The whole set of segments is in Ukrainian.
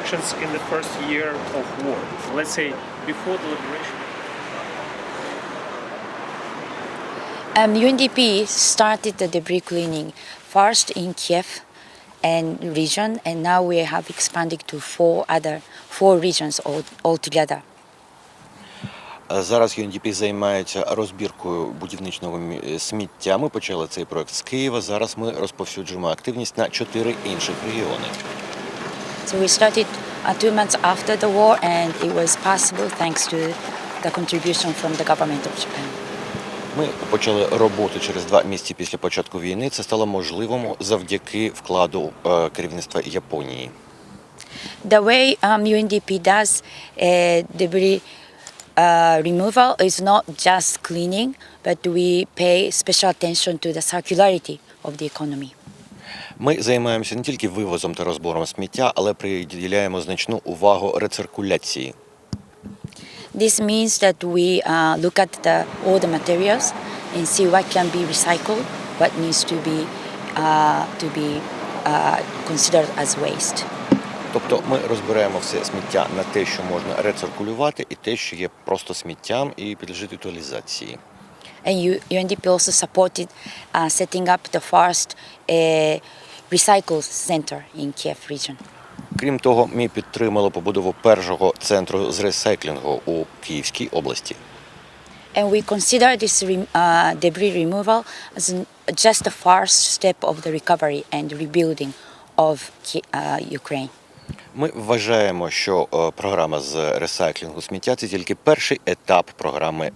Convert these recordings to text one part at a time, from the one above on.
actions in the first year of war? Let's say before the liberation. Um, UNDP started the debris cleaning first in Kiev and region, and now we have expanded to four other four regions altogether. Е, Зараз UNDP займається розбіркою будівничного сміття. Ми почали цей проект з Києва. Зараз ми розповсюджуємо активність на чотири інших регіони. So we started uh, two months after the war, and it was possible thanks to the contribution from the government of Japan. Ми почали роботу через два місяці після початку війни. Це стало можливим завдяки вкладу е, керівництва Японії. The way um, UNDP does uh, debris uh, removal is not just cleaning, but we pay special attention to the circularity of the economy. Ми займаємося не тільки вивозом та розбором сміття, але приділяємо значну увагу рециркуляції. This means that we uh, look at the, all the materials and see what can be recycled, what needs to be uh, to be uh, considered as waste. Тобто ми розбираємо все сміття на те, що можна рециркулювати, і те, що є просто сміттям і підлежить утилізації. And UNDP also supported uh, setting up the first uh, recycle center in Kiev region. Крім того, ми підтримали побудову першого центру з ресайклінгу у Київській області. And we consider this uh, debris removal as just the first step of the recovery and rebuilding of uh, Ukraine. Ми вважаємо, що е, програма з ресайклінгу сміття це тільки перший етап програми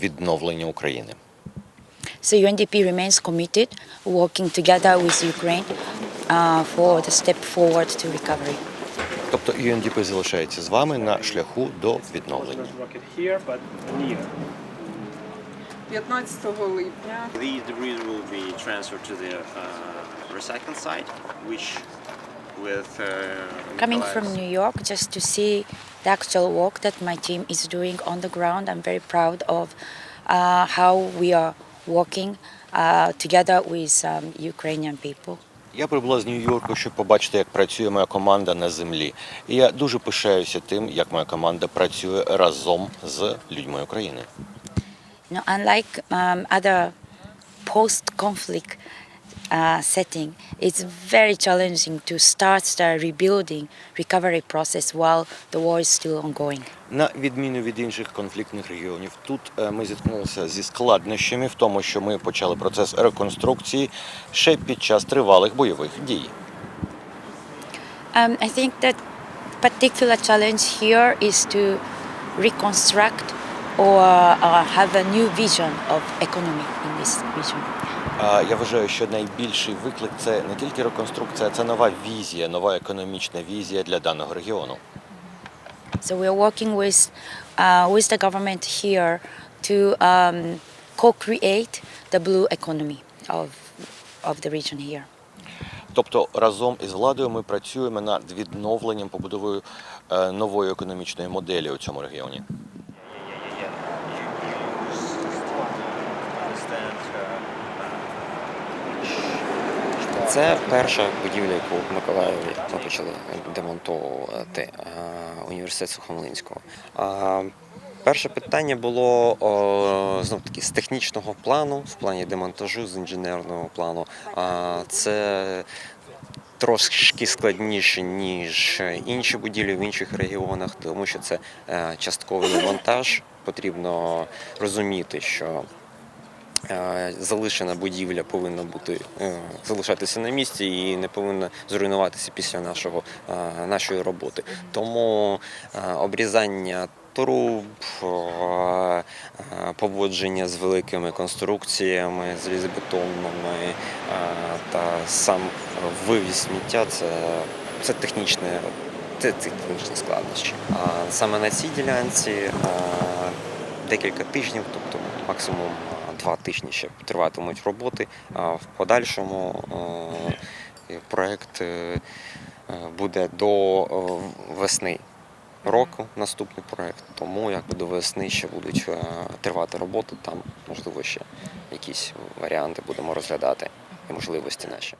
відновлення України. So UNDP remains committed, working together with Ukraine uh, for the step forward to recovery. Тобто UNDP залишається з вами на шляху до відновлення. Rocket here, but near. 15 липня These debris will be transferred to the uh, recycling site, which with uh, Coming from Mykolaiv- New York just to see the actual work that my team is doing on the ground, I'm very proud of uh, how we are working uh, together with um, Ukrainian people. Я прибула з Нью-Йорку, щоб побачити, як працює моя команда на землі. І я дуже пишаюся тим, як моя команда працює разом з людьми України. You know, unlike um, other post-conflict uh, setting, it's very challenging to start the rebuilding recovery process while the war is still ongoing. На відміну від інших конфліктних регіонів, тут е, ми зіткнулися зі складнощами в тому, що ми почали процес реконструкції ще під час тривалих бойових дій. Um, I think that particular challenge here is to reconstruct or uh, have a new vision of economy in this region. Я вважаю, що найбільший виклик це не тільки реконструкція, це нова візія, нова економічна візія для даного регіону. So we are working with uh, with the government here to um, co-create the blue economy of of the region here. Тобто разом із владою ми працюємо над відновленням побудовою е, нової економічної моделі у цьому регіоні. Це перша будівля, яку в Миколаєві ми почали демонтовувати е, університет Сухомлинського. Перше питання було знов таки з технічного плану, в плані демонтажу, з інженерного плану. Це трошки складніше, ніж інші будівлі в інших регіонах, тому що це е, частковий демонтаж. Потрібно розуміти, що залишена будівля повинна бути е, залишатися на місці і не повинна зруйнуватися після нашого е, нашої роботи. Тому е, обрізання труб, е, е, поводження з великими конструкціями, залізобетонними е, та сам вивіз сміття це, це технічне. Це технічні складнощі. А саме на цій ділянці е, декілька тижнів, тобто максимум два тижні ще триватимуть роботи. А в подальшому е, проект е, буде до е, весни року наступний проєкт, Тому якби до весни ще будуть тривати роботи. Там можливо ще якісь варіанти будемо розглядати і можливості наші.